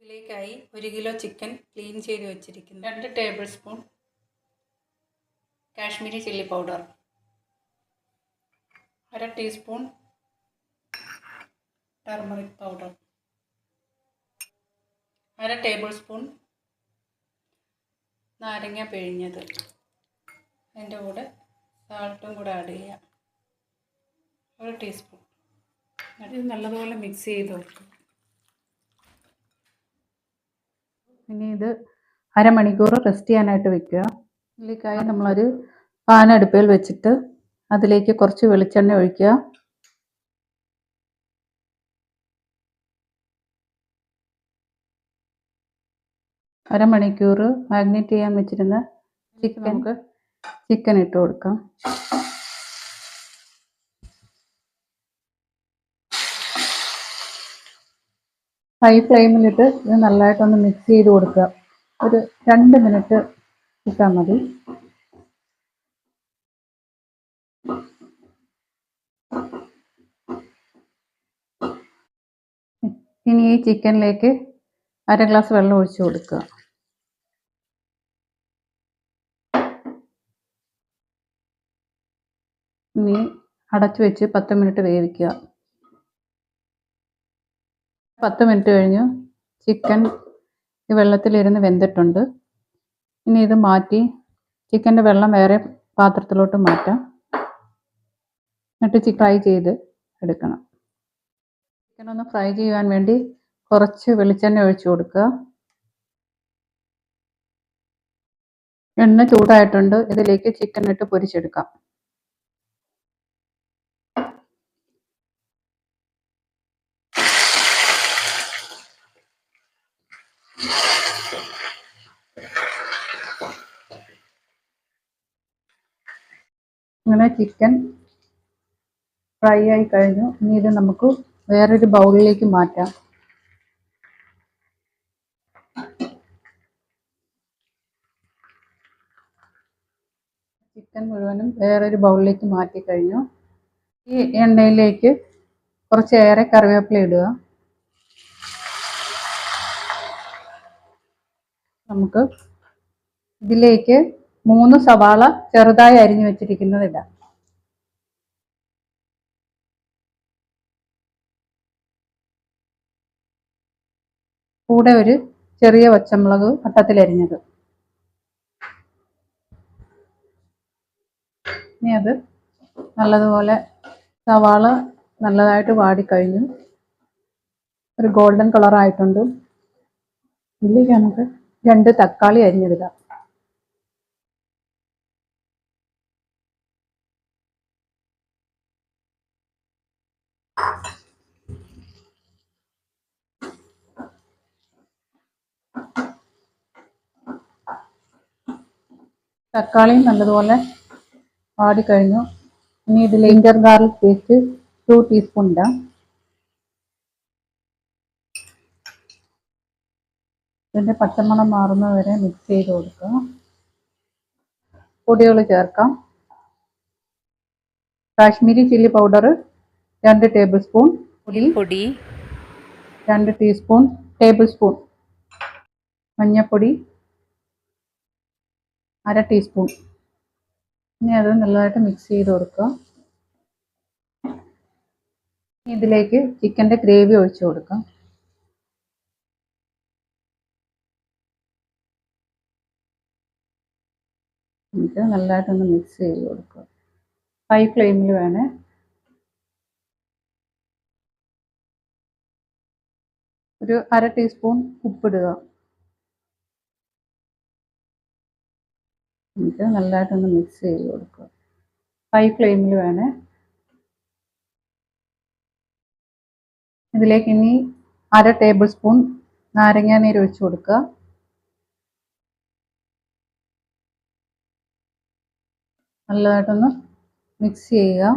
ഇതിലേക്കായി ഒരു kilo chicken clean ചെയ്ത് വെച്ചിരിക്കുന്നു. രണ്ട് tablespoon Kashmiri chilli powder. അര ടീസ്പൂൺ ടർമറിക് പൗഡർ. അര ടേബിൾ സ്പൂൺ നാരങ്ങ പിഴിഞ്ഞത്. അതിന്റെ കൂടെ സാൾട്ടും കൂടെ ആഡ് ചെയ്യുക ഒരു ടീസ്പൂൺ. ഇത് നല്ലതുപോലെ മിക്സ് ചെയ്ത് വെക്കും ഇനി ഇത് അരമണിക്കൂർ റെസ്റ്റ് ചെയ്യാനായിട്ട് വെക്കുക. ഇതിലേക്കായി നമ്മളൊരു പാൻ അടുപ്പിൽ വെച്ചിട്ട് അതിലേക്ക് കുറച്ച് വെളിച്ചെണ്ണ ഒഴിക്കുക. അരമണിക്കൂർ മാഗ്നേറ്റ് ചെയ്യാൻ വെച്ചിരുന്ന ചിക്കൻ നമുക്ക് ചിക്കൻ ഇട്ട് കൊടുക്കാം. ഹൈ ഫ്ലെയിമിലിട്ട് ഇത് നല്ലതായിട്ടൊന്ന് മിക്സ് ചെയ്ത് കൊടുക്കുക. ഒരു രണ്ട് മിനിറ്റ് ഇട്ടാൽ മതി. ഇനി ഈ ചിക്കനിലേക്ക് അര ഗ്ലാസ് വെള്ളം ഒഴിച്ച് കൊടുക്കുക. ഇനി അടച്ചു വെച്ച് പത്ത് മിനിറ്റ് വേവിക്കുക. പത്ത് മിനിറ്റ് കഴിഞ്ഞു. ചിക്കൻ ഈ വെള്ളത്തിലിരുന്ന് വെന്തിട്ടുണ്ട്. ഇനി ഇത് മാറ്റി ചിക്കന്റെ വെള്ളം വേറെ പാത്രത്തിലോട്ട് മാറ്റാം. എന്നിട്ട് ചിക്കൻ ഫ്രൈ ചെയ്ത് എടുക്കണം. ചിക്കൻ ഒന്ന് ഫ്രൈ ചെയ്യാൻ വേണ്ടി കുറച്ച് വെളിച്ചെണ്ണ ഒഴിച്ചു കൊടുക്കുക. എണ്ണ ചൂടായിട്ടുണ്ട്. ഇതിലേക്ക് ചിക്കൻ ഇട്ട് പൊരിച്ചെടുക്കാം. അങ്ങനെ ചിക്കൻ ഫ്രൈ ആയി കഴിഞ്ഞു. ഇനി ഇത് നമുക്ക് വേറൊരു ബൗളിലേക്ക് മാറ്റാം. ചിക്കൻ മുഴുവനും വേറൊരു ബൗളിലേക്ക് മാറ്റി കഴിഞ്ഞു. ഈ എണ്ണയിലേക്ക് കുറച്ചേറെ കറിവേപ്പില ഇടുക. നമുക്ക് ഇതിലേക്ക് മൂന്ന് സവാള ചെറുതായി അരിഞ്ഞു വെച്ചിരിക്കുന്നത് ഇടാം കൂടെ ഒരു ചെറിയ പച്ചമുളക് വട്ടത്തിലരിഞ്ഞത് ഇനി അത് നല്ലതുപോലെ സവാള നല്ലതായിട്ട് വാടിക്കഴിഞ്ഞു. ഒരു ഗോൾഡൻ കളറായിട്ടുണ്ട്. ഇതിലേക്ക് നമുക്ക് രണ്ട് തക്കാളി അരിഞ്ഞെടുക്കാം തക്കാളിയും നല്ലതുപോലെ വാടിക്കഴിഞ്ഞു. ഇനി ഇതിൽ ginger garlic paste two teaspoon ഇടാം. ഇതിന്റെ പച്ചമണം മാറുന്നത് വരെ മിക്സ് ചെയ്ത് കൊടുക്കുക പൊടികൾ ചേർക്കാം. കാശ്മീരി ചില്ലി പൗഡർ രണ്ട് ടേബിൾ സ്പൂൺ. പൊടി പൊടി രണ്ട് ടീസ്പൂൺ. Table spoon. മഞ്ഞൾപ്പൊടി അര ടീസ്പൂൺ ഇനി അത് നല്ലതായിട്ട് മിക്സ് ചെയ്ത് കൊടുക്കുക. ഇതിലേക്ക് ചിക്കന്റെ ഗ്രേവി ഒഴിച്ചു കൊടുക്കാം എന്നിട്ട് നല്ലതായിട്ടൊന്ന് മിക്സ് ചെയ്ത് കൊടുക്കുക. ഹൈ ഫ്ലെയിമിൽ വേണേ. ഒരു അര ടീസ്പൂൺ ഉപ്പിടുക. എന്നിട്ട് നല്ലതായിട്ടൊന്ന് മിക്സ് ചെയ്ത് കൊടുക്കുക. ഹൈ ഫ്ലെയിമിൽ വേണേ. ഇതിലേക്ക് ഇനി അര ടേബിൾ സ്പൂൺ നാരങ്ങ നീര് ഒഴിച്ച് കൊടുക്കുക. നല്ലതായിട്ടൊന്ന് മിക്സ് ചെയ്യുക.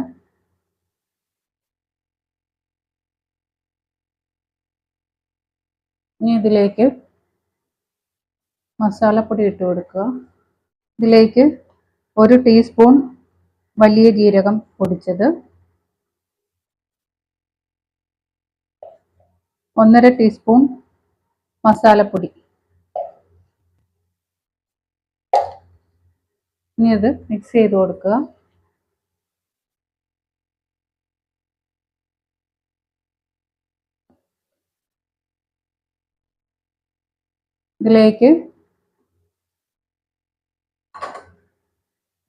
ഇനി ഇതിലേക്ക് മസാലപ്പൊടി ഇട്ട് കൊടുക്കുക. ഇതിലേക്ക് ഒരു ടീസ്പൂൺ വലിയ ജീരകം പൊടിച്ചത്. ഒന്നര ടീസ്പൂൺ മസാലപ്പൊടി. ഇനി അത് മിക്സ് ചെയ്ത് കൊടുക്കുക. ഇതിലേക്ക്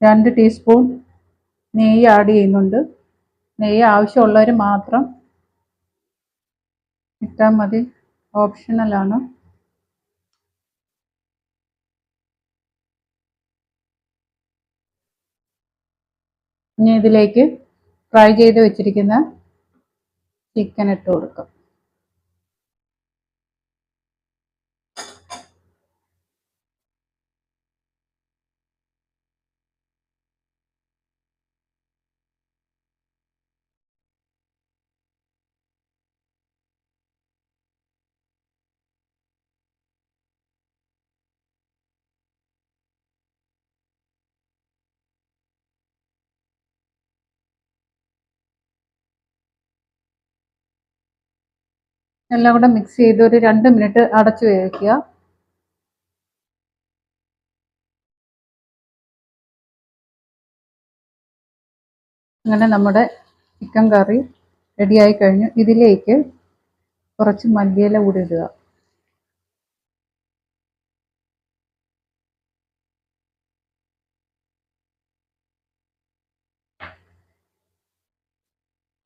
രണ്ട് ടീസ്പൂൺ നെയ്യ് ആഡ് ചെയ്യുന്നുണ്ട്. നെയ്യ് ആവശ്യമുള്ളവർ മാത്രം ഇട്ടാൽ മതി. ഓപ്ഷണലാണ് ഇനി ഇതിലേക്ക് ഫ്രൈ ചെയ്ത് വെച്ചിരിക്കുന്ന ചിക്കൻ ഇട്ട് കൊടുക്കാം. എല്ലാം കൂടെ മിക്സ് ചെയ്ത് ഒരു രണ്ട് മിനിറ്റ് അടച്ചു വേവിക്കുക. അങ്ങനെ നമ്മുടെ ചിക്കൻ കറി റെഡിയായി കഴിഞ്ഞു. ഇതിലേക്ക് കുറച്ച് മല്ലിയില കൂടി ഇടുക.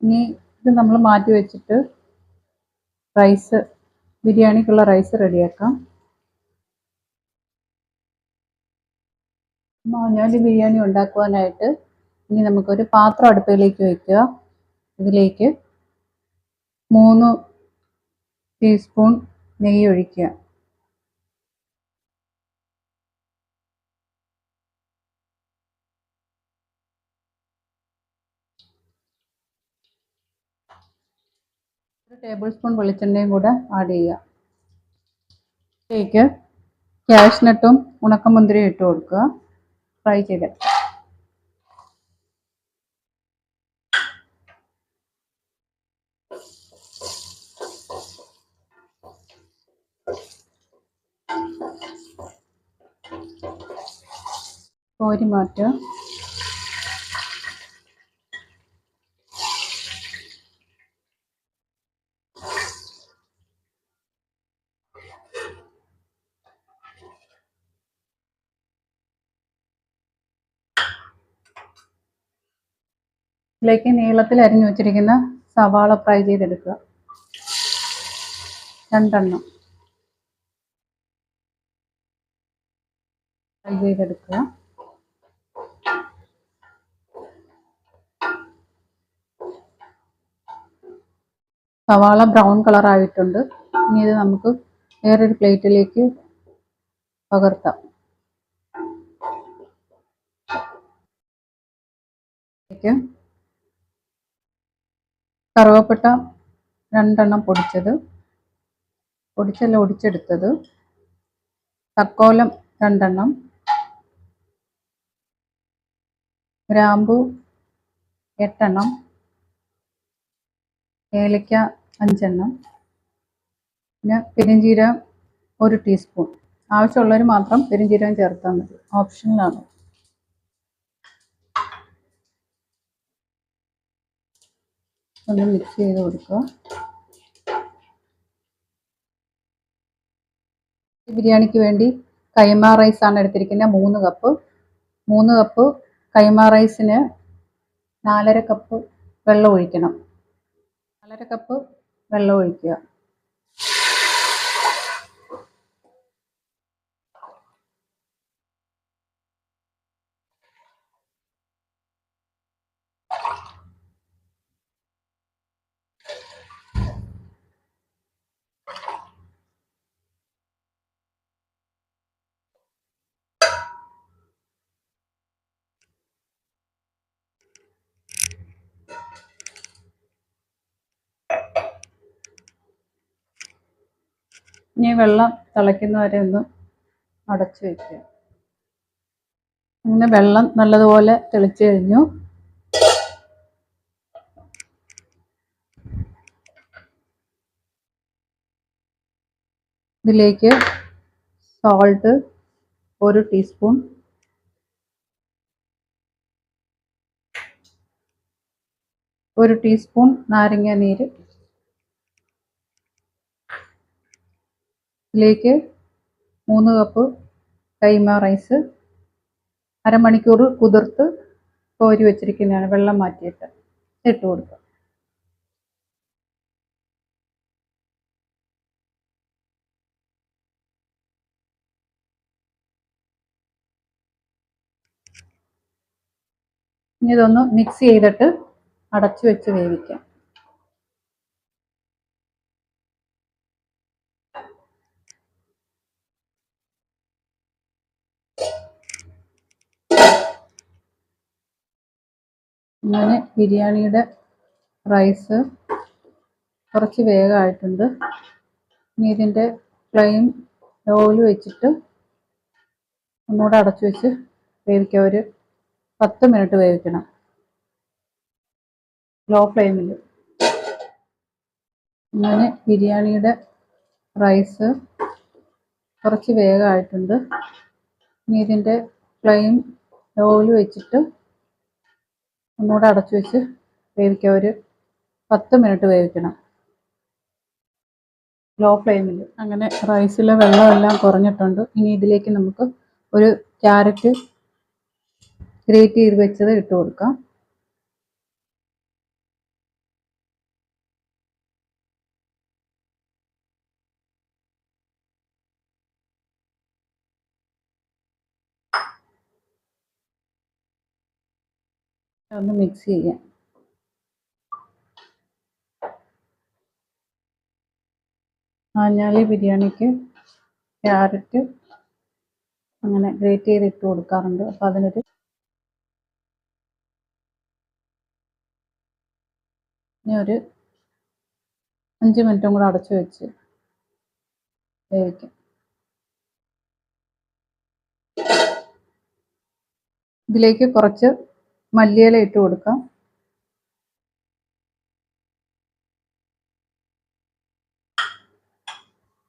ഇനി ഇത് നമ്മൾ മാറ്റി വെച്ചിട്ട് റൈസ് ബിരിയാണിക്കുള്ള റൈസ് റെഡിയാക്കാം. മാഞ്ഞാലി ബിരിയാണി ഉണ്ടാക്കുവാനായിട്ട് ഇനി നമുക്കൊരു പാത്രം അടുപ്പിലേക്ക് വയ്ക്കുക ഇതിലേക്ക് മൂന്ന് ടീസ്പൂൺ നെയ്യ് ഒഴിക്കുക. ടേബിൾ സ്പൂൺ വെളിച്ചെണ്ണയും കൂടെ ആഡ് ചെയ്യുക. ഇതിലേക്ക് ക്യാഷ്നട്ടും ഉണക്കമുന്തിരിയും ഇട്ട് കൊടുക്കുക. ഫ്രൈ ചെയ്ത് കോരി മാറ്റുക. ഇതിലേക്ക് നീളത്തിൽ അരിഞ്ഞു വെച്ചിരിക്കുന്ന സവാള ഫ്രൈ ചെയ്തെടുക്കുക. രണ്ടെണ്ണം ഫ്രൈ ചെയ്തെടുക്കുക. സവാള ബ്രൗൺ കളർ ആയിട്ടുണ്ട്. ഇനി ഇത് നമുക്ക് വേറൊരു പ്ലേറ്റിലേക്ക് പകർത്താം. ഇതിലേക്ക് കറുവപ്പട്ട രണ്ടെണ്ണം പൊടിച്ചത്. പൊടിച്ചല്ല ഒടിച്ചെടുത്തത്. തക്കോലം രണ്ടെണ്ണം. ഗ്രാമ്പു എട്ടെണ്ണം. ഏലക്ക അഞ്ചെണ്ണം. പിന്നെ പെരിഞ്ചീരകം ഒരു ടീസ്പൂൺ. ആവശ്യമുള്ളവർ മാത്രം പെരിഞ്ചീരകം ചേർത്താൽ മതി. ഓപ്ഷനിലാണ്. ഒന്ന് മിക്സ് ചെയ്ത് കൊടുക്കുക. ബിരിയാണിക്ക് വേണ്ടി കൈമ ആണ് എടുത്തിരിക്കുന്നത് മൂന്ന് കപ്പ് മൂന്ന് കപ്പ് കൈമ റൈസിന് നാലര കപ്പ് വെള്ളം ഒഴിക്കണം. നാലര കപ്പ് വെള്ളം ഒഴിക്കുക. ഇനി വെള്ളം തിളയ്ക്കുന്നവരെ ഒന്ന് അടച്ചു വയ്ക്കുക അങ്ങനെ വെള്ളം നല്ലതുപോലെ തെളിച്ചു കഴിഞ്ഞു. ഇതിലേക്ക് സോൾട്ട് ഒരു ടീസ്പൂൺ ഒരു ടീസ്പൂൺ നാരങ്ങ നീര് ഇതിലേക്ക് മൂന്ന് കപ്പ് കൈമ റൈസ് അരമണിക്കൂർ കുതിർത്ത് കോരി വെച്ചിരിക്കുന്നതാണ് വെള്ളം മാറ്റിയിട്ട് ഇട്ട് കൊടുക്കുക. ഇനി ഇതൊന്ന് മിക്സ് ചെയ്തിട്ട് അടച്ചു വെച്ച് വേവിക്കാം. അങ്ങനെ ബിരിയാണിയുടെ റൈസ് കുറച്ച് വേഗമായിട്ടുണ്ട്. ഇനി ഇതിന്റെ ഫ്ലെയിം ഓയിൽ വെച്ചിട്ട് ഒന്നുകൂടെ അടച്ചു വെച്ച് വേവിക്കാം. ഒരു പത്ത് മിനിറ്റ് വേവിക്കണം. ലോ. ഫ്ലെയിമിൽ അങ്ങനെ ബിരിയാണിയുടെ റൈസ് കുറച്ച് വേഗമായിട്ടുണ്ട്. ഇനി ഇതിന്റെ ഫ്ലെയിം ഓയിൽ വെച്ചിട്ട് ഒന്നുകൂടെ അടച്ചു വെച്ച് വേവിക്കാം ഒരു പത്ത് മിനിറ്റ് വേവിക്കണം. ലോ. ഫ്ലെയിമിൽ അങ്ങനെ റൈസിലെ വെള്ളമെല്ലാം കുറഞ്ഞിട്ടുണ്ട്. ഇനി ഇതിലേക്ക് നമുക്ക് ഒരു ക്യാരറ്റ് ഗ്രേറ്റ് ചെയ്ത് വെച്ചത് ഇട്ട് കൊടുക്കാം. ഒന്ന് മിക്സ് ചെയ്യാം. ആഞ്ഞാലി ബിരിയാണിക്ക് ക്യാരറ്റ് അങ്ങനെ ഗ്രേറ്റ് ചെയ്ത് ഇട്ട് കൊടുക്കാറുണ്ട്. അപ്പം അതിനൊരു ഇനി ഒരു അഞ്ച് മിനിറ്റും കൂടെ അടച്ചു വെച്ച് വേവിക്കാം. ഇതിലേക്ക് കുറച്ച് മല്ലിയില ഇട്ട് കൊടുക്കാം.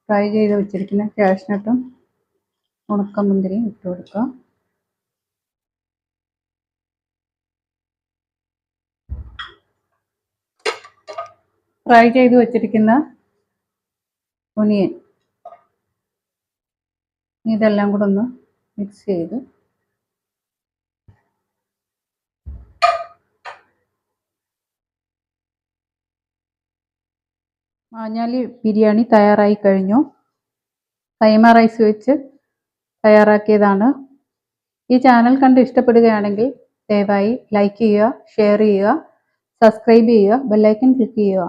ഫ്രൈ ചെയ്ത് വെച്ചിരിക്കുന്ന കാഷ്നട്ടും ഉണക്കമുന്തിരിയും ഇട്ട് കൊടുക്കാം. ഫ്രൈ ചെയ്ത് വെച്ചിരിക്കുന്ന ഒനിയൻ ഇതെല്ലാം കൂടെ ഒന്ന് മിക്സ് ചെയ്ത് മാഞ്ഞാലി ബിരിയാണി തയ്യാറായി കഴിഞ്ഞു. കൈമ റൈസ് വെച്ച് തയ്യാറാക്കിയതാണ്. ഈ ചാനൽ കണ്ട് ഇഷ്ടപ്പെടുകയാണെങ്കിൽ ദയവായി ലൈക്ക് ചെയ്യുക ഷെയർ ചെയ്യുക സബ്സ്ക്രൈബ് ചെയ്യുക ബെല്ലൈക്കൻ ക്ലിക്ക് ചെയ്യുക.